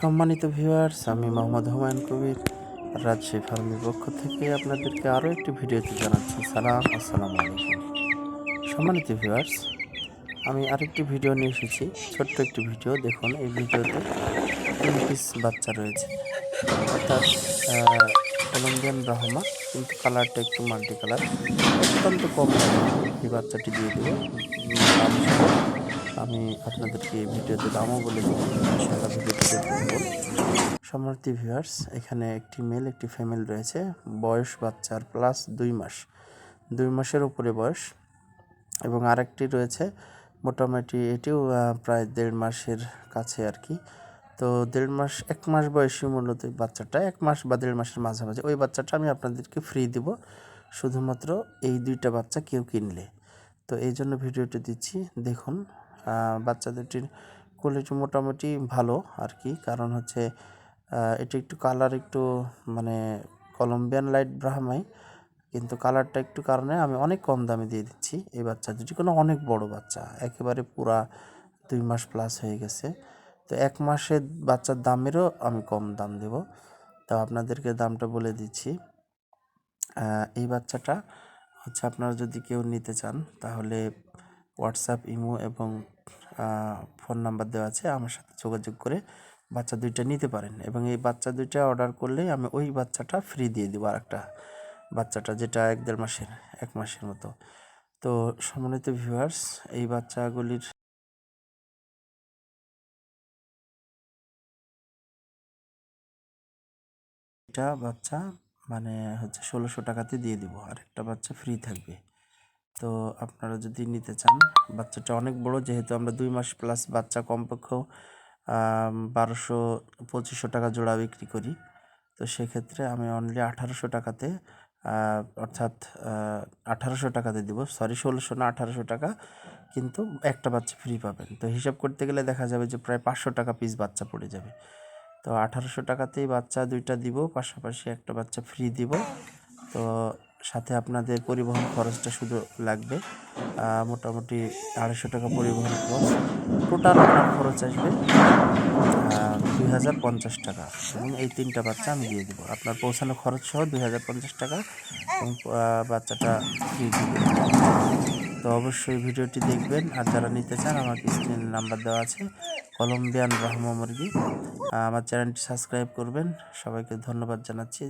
সম্মানিত ভিউয়ার্স আমি মোহাম্মদ হুমায়ুন কবির রাজশাহী ফার্মের পক্ষ থেকে আপনাদেরকে আরও একটি ভিডিওতে জানাচ্ছি সালাম, আসসালামু আলাইকুম। সম্মানিত ভিউয়ার্স আমি আরেকটি ভিডিও নিয়ে এসেছি, ছোট্ট একটি ভিডিও, দেখুন এই ভিডিওতে তিন পিস বাচ্চা রয়েছে। অর্থাৎ কলম্বিয়ান ব্রাহ্মা কিন্তু কালারটা একটু মাল্টি কালার অত্যন্ত কম। এই বাচ্চাটি দিয়ে দেবো আমি আপনাদেরকে ভিডিওতে দামও বলে দেবো ভিউয়ার্স এখানে একটি মেল একটি ফিমেল রয়েছে। বয়স বাচ্চার প্লাস দুই মাস। দুই মাসের উপরে বয়স। এবং আরেকটি রয়েছে, মোটামুটি এটিও প্রায় দেড় মাসের কাছে আর কি। তো দেড় মাস, এক মাস বয়সী মূলত বাচ্চাটা, এক মাস বা দেড় মাসের মাঝামাঝি। ওই বাচ্চাটা আমি আপনাদেরকে ফ্রি দিব। শুধুমাত্র এই দুইটা বাচ্চা কেউ কিনলে। তো এই জন্য ভিডিওটি দিচ্ছি। দেখুন বাচ্চা দুটির কোয়ালিটি মোটামুটি ভালো আর কি কারণ হচ্ছে এটি একটু কালার একটু মানে কলম্বিয়ান লাইট ব্রাহ্মাই কিন্তু কালারটা একটু কারণে আমি অনেক কম দামে দিয়ে দিচ্ছি এই বাচ্চা দুটি কোনো অনেক বড় বাচ্চা, একেবারে পুরা দুই মাস প্লাস হয়ে গেছে। তো এক মাসের বাচ্চার দামেরও আমি কম দাম দেব। তো আপনাদেরকে দামটা বলে দিচ্ছি। এই বাচ্চাটা হচ্ছে আপনারা যদি কেউ নিতে চান, তাহলে হোয়াটসঅ্যাপ, ইমো এবং ফোন নাম্বার দেওয়া আছে, আমার সাথে যোগাযোগ করে বাচ্চা দুইটা নিতে পারেন। এবং এই বাচ্চা দুইটা অর্ডার করলেই আমি ওই বাচ্চাটা ফ্রি দিয়ে দেবো আরেকটা বাচ্চাটা, যেটা এক দেড় মাসের, এক মাসের মতো। তো সম্মানিত ভিউয়ার্স এই বাচ্চাগুলির বাচ্চা মানে হচ্ছে ষোলোশো টাকাতে দিয়ে দিব আর একটা বাচ্চা ফ্রি থাকবে। তো আপনারা যদি নিতে চান, বাচ্চাটা অনেক বড়, যেহেতু আমরা দুই মাস প্লাস বাচ্চা কমপক্ষ বারোশো, পঁচিশশো টাকা জোড়া বিক্রি করি। তো সেক্ষেত্রে আমি অনলি আঠারোশো টাকাতে অর্থাৎ আঠারোশো টাকাতে দিব। সরি ষোলোশো না আঠারোশো টাকা, কিন্তু একটা বাচ্চা ফ্রি পাবেন। তো হিসাব করতে গেলে দেখা যাবে যে প্রায় পাঁচশো টাকা পিস বাচ্চা পড়ে যাবে। তো আঠারোশো টাকাতেই বাচ্চা দুইটা দিব, পাশাপাশি একটা বাচ্চা ফ্রি দিব। তো সাথে আপনাদের পরিবহন খরচটা শুধু লাগবে মোটামুটি আড়াইশো টাকা পরিবহন খরচ। টোটাল আপনার খরচ আসবে দুই হাজার পঞ্চাশ টাকা। এবং এই তিনটা বাচ্চা আমি দিয়ে দেবো। আপনার পৌঁছানো খরচ সহ দুই হাজার পঞ্চাশ টাকা এবং বাচ্চাটা দিয়ে দিবে। তো অবশ্যই ভিডিওটি দেখবেন। আর যারা নিতে চান আমার স্ক্রিন নাম্বার দেওয়া আছে, কলম্বিয়ান ব্রাহ্ম মুরগি। আমার চ্যানেলটি সাবস্ক্রাইব করবেন। সবাইকে ধন্যবাদ জানাচ্ছি।